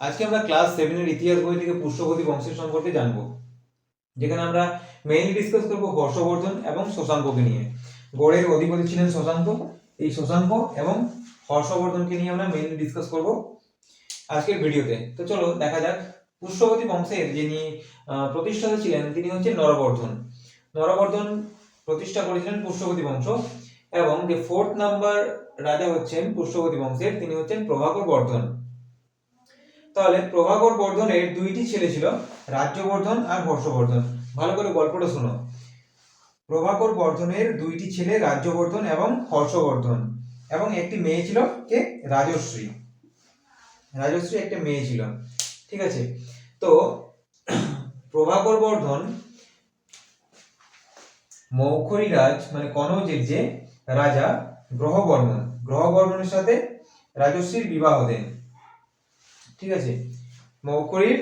আজকে আমরা ক্লাস সেভেনের ইতিহাস বই থেকে পুষ্যবতী বংশের সম্পর্কে জানব, যেখানে আমরা মেইনলি ডিসকাস করব হর্ষবর্ধন এবং শশাঙ্ককে নিয়ে। গড়ের অধিপতি ছিলেন শশাঙ্ক, এই শশাঙ্ক এবং হর্ষবর্ধনকে নিয়ে আমরা মেইনলি ডিসকাস করব আজকের ভিডিওতে। তো চলো দেখা যাক পুষ্যবতী বংশের যিনি প্রতিষ্ঠাতা ছিলেন, তিনি হচ্ছেন নরবর্ধন। নরবর্ধন প্রতিষ্ঠা করেছিলেন পুষ্যবতী বংশ এবং যে ফোর্থ নাম্বার রাজা হচ্ছেন পুষ্যবতী বংশের, তিনি হচ্ছেন প্রভাকর বর্ধন। তাহলে প্রভাকর বর্ধনের দুইটি ছেলে ছিল রাজ্যবর্ধন আর হর্ষবর্ধন। ভালো করে গল্পটা শোনো। প্রভাকর বর্ধনের দুইটি ছেলে রাজ্যবর্ধন এবং হর্ষবর্ধন এবং একটি মেয়ে ছিল কে? রাজশ্রী। রাজশ্রী একটা মেয়ে ছিল। ঠিক আছে? তো প্রভাকর বর্ধন মৌখরী রাজ মানে কনৌজের যে রাজা গ্রহবর্মন। গ্রহবর্মনের সাথে রাজশ্রীর বিবাহ দেন। ঠিক আছে? মৌখরীর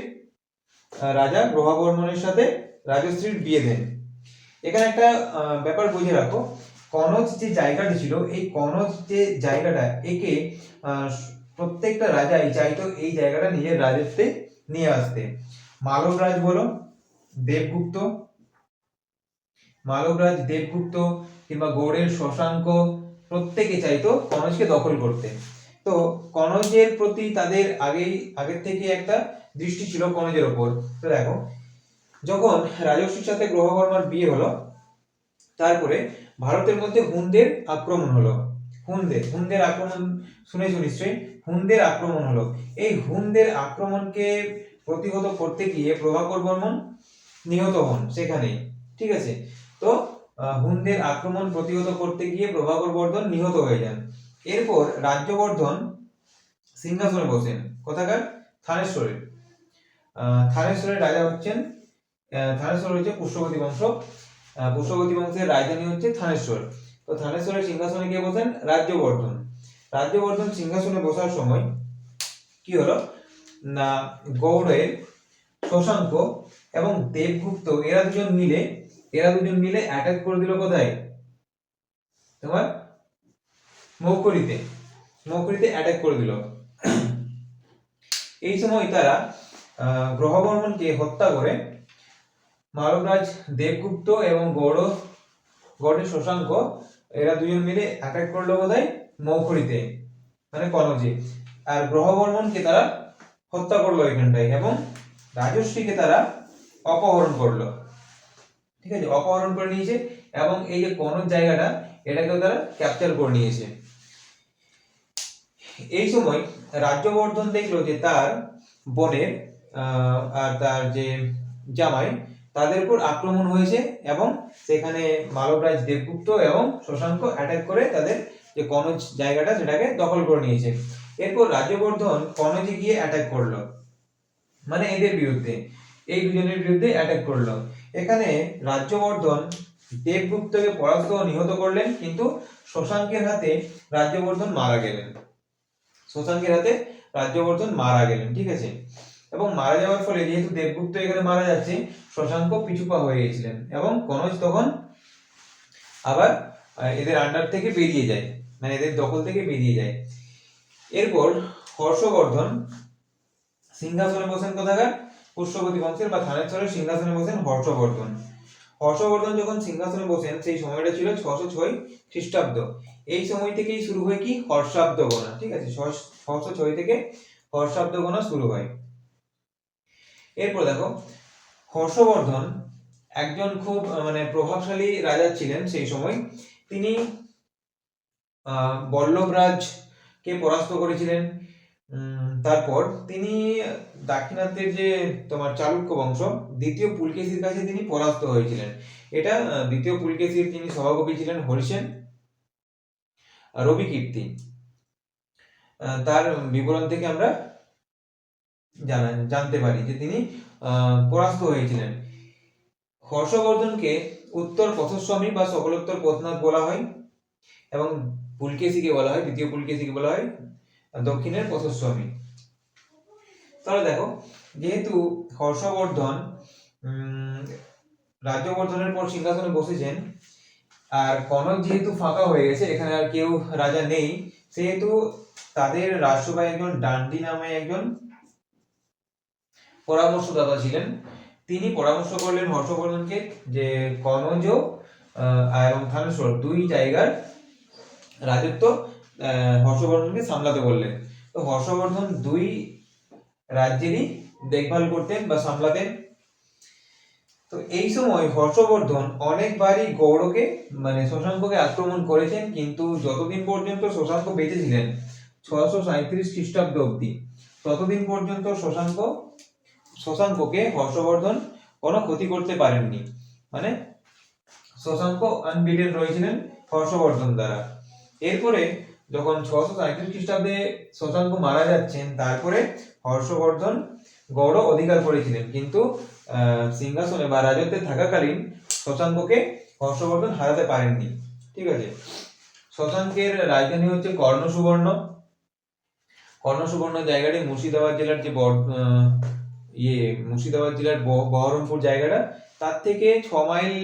আহ, রাজা গ্রহবর্মনের সাথে রাজশ্রীর বিয়ে দেন। এখানে একটা ব্যাপার বুঝে রাখো। কনজ যে জায়গাটা ছিল এই কনজ যে জায়গাটা একে প্রত্যেকটা রাজাই চাইতো এই জায়গাটা নিজের রাজত্বে নিয়ে আসতে। মালবরাজ বলো দেবগুপ্ত। মালবরাজ দেবগুপ্ত কিংবা গৌড়ের শশাঙ্ক প্রত্যেকে চাইতো কনজকে দখল করতে। তো কনজের প্রতি তাদের আগেই, আগের থেকে একটা দৃষ্টি ছিল কনজের ওপর। তো দেখো, যখন রাজস্বীর সাথে গ্রহবর্মার বিয়ে হলো, তারপরে ভারতের মধ্যে হুনদের আক্রমণ হলো। হুনদের হুনদের আক্রমণ শুনেছো নিশ্চয়ই, হুনদের আক্রমণ হলো। এই হুনদের আক্রমণকে প্রতিহত করতে গিয়ে প্রভাকর বর্মন নিহত হন সেখানেই, ঠিক আছে? তো হুনদের আক্রমণ প্রতিহত করতে গিয়ে প্রভাকর বর্ধন নিহত হয়ে যান। এরপর রাজ্যবর্ধন সিংহাসনে বসেন। কোথাকার? থানেশ্বরের থানেশ্বরের রাজা হচ্ছেন থানেশ্বর হচ্ছে পুষ্যবতী বংশ। পুষ্যবতী বংশের রাজধানী হচ্ছে থানেশ্বর। তো থানেশ্বরের সিংহাসনে গিয়ে বসেন? রাজ্যবর্ধন। রাজ্যবর্ধন সিংহাসনে বসার সময় কি হলো? না গৌড়ের শশাঙ্ক এবং দেবগুপ্ত, এরা দুজন মিলে, এরা দুজন মিলে অ্যাটাক করে দিল কোথায়? তোমার মৌকরিতে মৌকরিতে অ্যাটাক করে দিল। এই সময় তারা গ্রহবর্মনকে হত্যা করে মালবরাজ দেবগুপ্ত এবং গৌড় গড়ে শশাঙ্ক, এরা দুজন মিলে অ্যাটাক করল বোধহয় মৌখরিতে মানে কনজে। আর গ্রহবর্মনকে তারা হত্যা করল এখানটায় এবং রাজশ্রীকে তারা অপহরণ করল। ঠিক আছে, অপহরণ করে নিয়েছে এবং এই যে কনজ জায়গাটা এটাকেও তারা ক্যাপচার করে নিয়েছে। এই সময় রাজ্যবর্ধন দেখল যে তার বোনের আর তার যে জামাই, তাদের উপর আক্রমণ হয়েছে এবং সেখানে মালবরাজ দেবগুপ্ত এবং শশাঙ্ক অ্যাটাক করে তাদের যে কনজ জায়গাটা সেটাকে দখল করে নিয়েছে। এরপর রাজ্যবর্ধন কনজে গিয়ে অ্যাটাক করল। মানে এদের বিরুদ্ধে, এই দুজনের বিরুদ্ধে অ্যাটাক করল। এখানে রাজ্যবর্ধন দেবগুপ্তকে পরাস্ত ও নিহত করলেন, কিন্তু শশাঙ্কের হাতে রাজ্যবর্ধন মারা গেলেন। শশাঙ্কের হাতে রাজ্যবর্ধন মারা গেলেন, ঠিক আছে? এবং মারা যাওয়ার ফলে যেহেতু দেবগুপ্ত এখানে মারা যাচ্ছে, শশাঙ্ক পিছুপা হয়ে গেছিলেন এবং কনজ তখন আবার এদের আন্ডার থেকে বেরিয়ে যায় মানে এদের দখল থেকে বেরিয়ে যায়। এরপর হর্ষবর্ধন সিংহাসনে বসেন কোথাকার? পুষ্যবতী বংশের বা থানেশ্বরের সিংহাসনে বসেন হর্ষবর্ধন। হর্ষবর্ধন যখন সিংহাসনে বসেন, সেই সময়টা ছিল ছশো ছয় খ্রিস্টাব্দ। এই সময় থেকেই শুরু হয় কি? হর্ষাব্দ গোনা ঠিক আছে? ছশো ছয় থেকে হর্ষাব্দ গোনা শুরু হয়। এরপর দেখো, হর্ষবর্ধন একজন খুব মানে প্রভাবশালী রাজা ছিলেন সেই সময়। তিনি বল্লভরাজকে পরাস্ত করেছিলেন। তারপর তিনি দাক্ষিণাত্যের যে তোমার চালুক্য বংশ, দ্বিতীয় পুলকেশীর কাছে তিনি পরাস্ত হয়েছিলেন। এটা দ্বিতীয় পুলকেশীর যিনি সভাকবি ছিলেন হরিসেন রবি কীর্তি। তার বিবরণ থেকে আমরা জানা, জানতে পারি যে তিনি পরাস্ত হয়েছিলেন। হর্ষবর্ধনকে উত্তর পথস্বামী বা সকলোত্তর পথনাথ বলা হয় এবং পুলকেশীকে বলা হয়, দ্বিতীয় পুলকেশীকে বলা হয় দক্ষিণের পথস্বামী তাহলে দেখো, যেহেতু হর্ষবর্ধন রাজ্যবর্ধনের পর সিংহাসনে বসেছেন, আর কনক যেহেতু ফাঁকা হয়ে গেছে, এখানে আর কেউ রাজা নেই, সেহেতু তাদের রাষ্ট্রভাই একজন ডান্ডি নামে একজন পরামর্শদাতা ছিলেন। তিনি পরামর্শ করলেন হর্ষবর্ধনকে যে কনজ এবং থানেশ্বর দুই জায়গার রাজত্ব হর্ষবর্ধনকে সামলাতে বললেন। তো হর্ষবর্ধন দুই রাজ্যেরই দেখভাল করতেন বা সামলাতেন। তো এই সময় হর্ষবর্ধন অনেকবারই গৌড়কে মানে শশাঙ্ককে আক্রমণ করেছেন, কিন্তু যতদিন পর্যন্ত শশাঙ্ক বেঁচে ছিলেন ছশো সাঁত্রিশ খ্রিস্টাব্দ অব্দি ততদিন পর্যন্ত শশাঙ্ক, শশাঙ্ককে হর্ষবর্ধন কোনো ক্ষতি করতে পারেননি। মানে শশাঙ্ক আনবিটেন রয়েছিলেন হর্ষবর্ধন দ্বারা। এরপরে যখন ছশো সাঁত্রিশ খ্রিস্টাব্দে শশাঙ্ক মারা যাচ্ছেন, তারপরে হর্ষবর্ধন গৌড় অধিকার করেছিলেন। কিন্তু সিংহাসনে বা রাজত্বে থাকাকালীন শশাঙ্ককে হর্ষবর্ধন হারাতে পারেননি। ঠিক আছে? শশাঙ্কের রাজধানী হচ্ছে কর্ণ সুবর্ণ কর্ণ সুবর্ণ জায়গাটি মুর্শিদাবাদ জেলার যে ইয়ে মুর্শিদাবাদ জেলার বহরমপুর জায়গাটা, তার থেকে ছ মাইল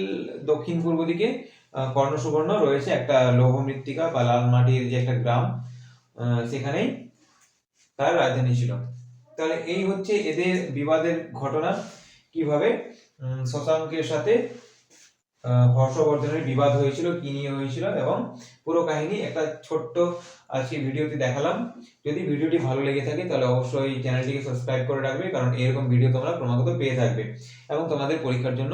দক্ষিণ পূর্ব দিকে আহ, কর্ণ সুবর্ণ রয়েছে একটা লৌহ মৃত্তিকা বা লাল মাটির যে একটা গ্রাম সেখানেই তার রাজধানী ছিল। তাহলে এই হচ্ছে এদের বিবাদের ঘটনা কীভাবে শশাঙ্কের সাথে হর্ষবর্ধনের বিবাদ হয়েছিল কি নিয়ে হয়েছিল এবং পুরো কাহিনী একটা ছোট্ট আজকে ভিডিওতে দেখালাম। যদি ভিডিওটি ভালো লেগে থাকে তাহলে অবশ্যই চ্যানেলটিকে সাবস্ক্রাইব করে রাখবে কারণ এরকম ভিডিও তোমরা ক্রমাগত পেয়ে থাকবে এবং তোমাদের পরীক্ষার জন্য